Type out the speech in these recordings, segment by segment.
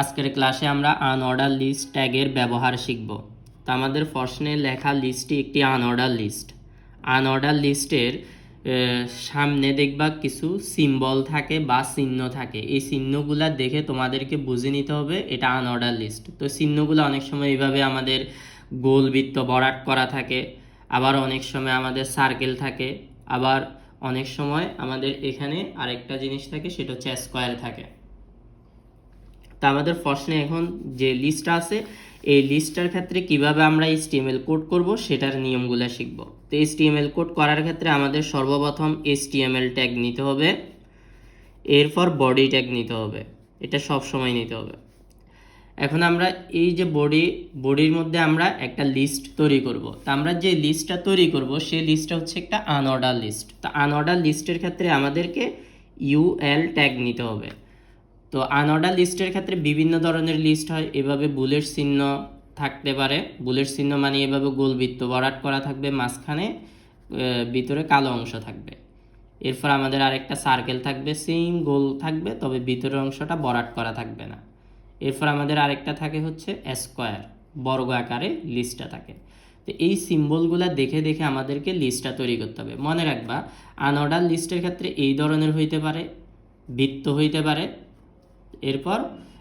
আজকের ক্লাসে আমরা আনঅর্ডার লিস্ট ট্যাগের ব্যবহার শিখব। তো আমাদের প্রশ্নে লেখা লিস্টটি একটি আনঅর্ডার লিস্ট। আনঅর্ডার লিস্টের সামনে দেখবা কিছু সিম্বল থাকে বা চিহ্ন থাকে। এই চিহ্নগুলা দেখে তোমাদেরকে বুঝে নিতে হবে এটা আনঅর্ডার লিস্ট। তো চিহ্নগুলো অনেক সময় এইভাবে আমাদের গোল বৃত্ত বরাট করা থাকে। আবার অনেক সময় আমাদের সার্কেল থাকে। আবার অনেক সময় আমাদের এখানে আরেকটা জিনিস থাকে, সেটা হচ্ছে স্কোয়ার থাকে। তা আমাদের প্রশ্নে এখন যে লিস্টটা আছে, এই লিস্টটার ক্ষেত্রে কীভাবে আমরা এইচটিএমএল কোড করব সেটার নিয়মগুলো শিখব। তো এইচটিএমএল কোড করার ক্ষেত্রে আমাদের সর্বপ্রথম এইচটিএমএল ট্যাগ নিতে হবে, এরপর বডি ট্যাগ নিতে হবে, এটা সব সময় নিতে হবে। এখন আমরা এই যে বডি বডির মধ্যে আমরা একটা লিস্ট তৈরি করব। তা আমরা যে লিস্টটা তৈরি করব, সেই লিস্টটা হচ্ছে একটা আনঅর্ডার লিস্ট তা আনঅর্ডার লিস্টের ক্ষেত্রে আমাদেরকে ইউএল ট্যাগ নিতে হবে। তো আনঅর্ডার লিস্টের ক্ষেত্রে বিভিন্ন ধরনের লিস্ট হয়। এভাবে বুলেট চিহ্ন থাকতে পারে। বুলেট চিহ্ন মানে এভাবে গোল বৃত্ত বরাট করা থাকবে, মাঝখানে ভিতরে কালো অংশ থাকবে। এরপর আমাদের আরেকটা সার্কেল থাকবে সেম গোল থাকবে, তবে ভিতরের অংশটা বরাট করা থাকবে না। এরপর আমাদের আরেকটা থাকে হচ্ছে স্কোয়ার বর্গ আকারে লিস্টটা থাকে। তো এই সিম্বলগুলো দেখে দেখে আমাদেরকে লিস্টটা তৈরি করতে হবে। মনে রাখবা, আনঅর্ডার লিস্টের ক্ষেত্রে এই ধরনের হইতে পারে, বৃত্ত হইতে পারে এরপর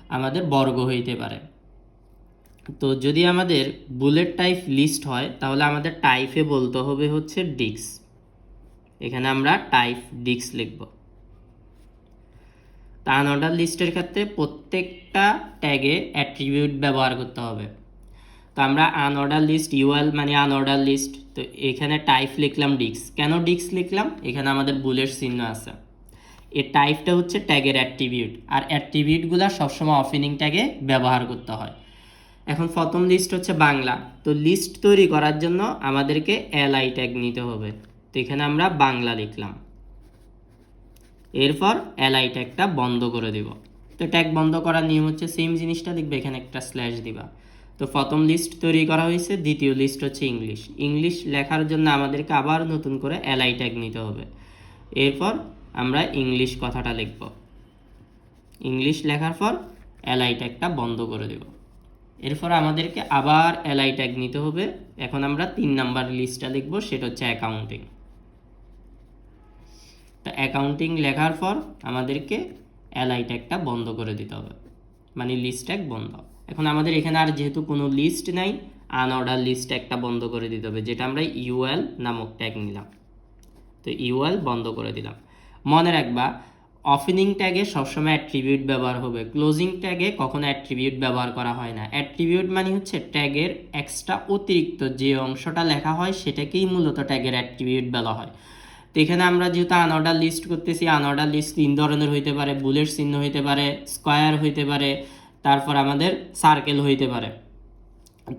আমাদের বর্গ হইতে পারে। তো যদি আমাদের বুলেট টাইপ লিস্ট হয়, তাহলে আমাদের টাইপে বলতে হবে হচ্ছে ডিক্স। এখানে আমরা টাইপ ডিক্স লিখব। তা আনঅর্ডার লিস্টের ক্ষেত্রে প্রত্যেকটা ট্যাগে অ্যাট্রিবিউট ব্যবহার করতে হবে। তো আমরা আনঅর্ডার লিস্ট ইউএল মানে আনঅর্ডার লিস্ট, তো এখানে টাইপ লিখলাম ডিক্স। কেন ডিক্স লিখলাম? এখানে আমাদের বুলেট চিহ্ন আছে। এর টাইপটা হচ্ছে ট্যাগের অ্যাট্রিবিউট আর অ্যাট্রিবিউটগুলো সবসময় অফিনিং ট্যাগে ব্যবহার করতে হয়। এখন প্রথম লিস্ট হচ্ছে বাংলা। তো লিস্ট তৈরি করার জন্য আমাদেরকে এলআই ট্যাগ নিতে হবে। তো এখানে আমরা বাংলা লিখলাম। এরপর এলআই ট্যাগটা বন্ধ করে দেব। তো ট্যাগ বন্ধ করার নিয়ম হচ্ছে সেম জিনিসটা লিখবে, এখানে একটা স্ল্যাশ দিবা। তো প্রথম লিস্ট তৈরি করা হয়েছে, দ্বিতীয় লিস্ট হচ্ছে ইংলিশ ইংলিশ লেখার জন্য আমাদেরকে আবার নতুন করে এলআই ট্যাগ নিতে হবে। এরপর আমরা ইংলিশ কথাটা লিখব। ইংলিশ লেখার পর এলআই ট্যাগটা বন্ধ করে দেব। এরপর আমাদেরকে আবার এলআই ট্যাগ নিতে হবে। এখন আমরা তিন নাম্বার লিস্টটা লিখব, সেটা হচ্ছে অ্যাকাউন্টিং তো অ্যাকাউন্টিং লেখার পর আমাদেরকে এলআই ট্যাগটা বন্ধ করে দিতে হবে। মানে লিস্ট ট্যাগ বন্ধ। এখন আমাদের এখানে আর যেহেতু কোনো লিস্ট নাই আনঅর্ডার লিস্ট একটা বন্ধ করে দিতে হবে, যেটা আমরা ইউএল নামক ট্যাগ নিলাম। তো ইউএল বন্ধ করে দিলাম। মনে রাখবা অফিনিং ট্যাগে সবসময় অ্যাট্রিবিউট ব্যবহার হবে। ক্লোজিং ট্যাগে কখনো অ্যাট্রিবিউট ব্যবহার করা হয় না। অ্যাট্রিবিউট মানে হচ্ছে ট্যাগের এক্সট্রা অতিরিক্ত যে অংশটা লেখা হয়, সেটাকেই মূলত ট্যাগের অ্যাট্রিবিউট বলা হয়। তো এখানে আমরা যেহেতু আনঅর্ডার লিস্ট করতেছি আনঅর্ডার লিস্ট তিন ধরনের হইতে পারে বুলেট চিহ্ন হইতে পারে স্কোয়ার হইতে পারে, তারপর আমাদের সার্কেল হইতে পারে।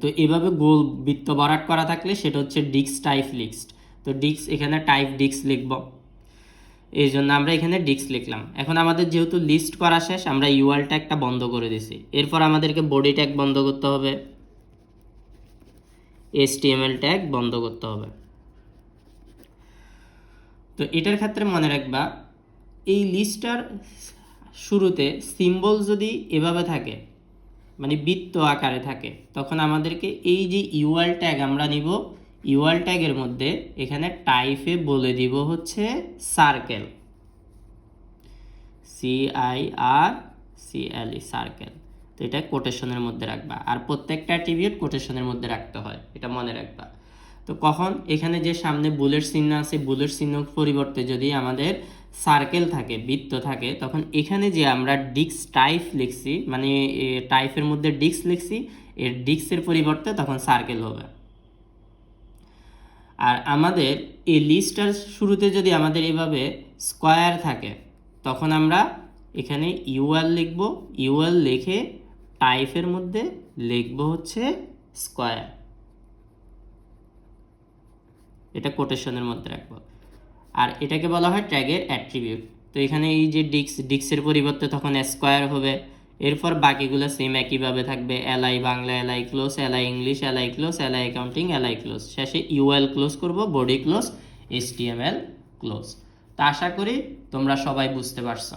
তো এভাবে গোল বৃত্ত বরাট করা থাকলে সেটা হচ্ছে ডিক্স টাইপ লিস্ট তো ডিক্স এখানে টাইপ ডিক্স লিখব। এই জন্য আমরা এখানে ডিক্স লিখলাম। এখন আমাদের যেহেতু লিস্ট করা শেষ, আমরা ইউআল ট্যাগটা বন্ধ করে দিছি। এরপর আমাদেরকে বডি ট্যাগ বন্ধ করতে হবে। এসটিএমএল ট্যাগ বন্ধ করতে হবে। তো এটার ক্ষেত্রে মনে রাখবা, এই লিস্টটার শুরুতে সিম্বল যদি এভাবে থাকে মানে বৃত্ত আকারে থাকে, তখন আমাদেরকে এই যে ইউআল ট্যাগ আমরা নিব ইউআল ট্যাগের মধ্যে এখানে টাইপে বলে দিব হচ্ছে circle C I R circle তো এটা কোটেশনের মধ্যে রাখবা। আর প্রত্যেকটা অ্যাট্রিবিউট কোটেশনের মধ্যে রাখতে হয়, এটা মনে রাখবা। তো কখন? এখানে যে সামনে বুলেট চিহ্ন আছে, বুলেট চিহ্ন পরিবর্তে যদি আমাদের সার্কেল থাকে, বৃত্ত থাকে, তখন এখানে যে আমরা ডিক্স টাইপ লিখছি মানে টাইপের মধ্যে ডিক্স লিখছি, এর ডিক্সের পরিবর্তে তখন সার্কেল হবে। আর আমাদের এই লিস্টটার শুরুতে যদি আমাদের এভাবে স্কোয়ার থাকে, তখন আমরা এখানে ইউএল লিখব। ইউএল লিখে টাইপের মধ্যে লিখব হচ্ছে স্কোয়ার। এটা কোটেশনের মধ্যে রাখব। আর এটাকে বলা হয় ট্যাগের অ্যাট্রিবিউট। তো এখানে এই যে ডিক্স, ডিক্সের পরিবর্তে তখন স্কোয়ার হবে। এরপর বাকিগুলো সেম একইভাবে থাকবে LI Bangla LI close LI English LI close LI accounting LI close শেষে ইউএল ক্লোজ করব বডি ক্লোজ এসটিএমএল ক্লোজ তা আশা করি তোমরা সবাই বুঝতে পারছ।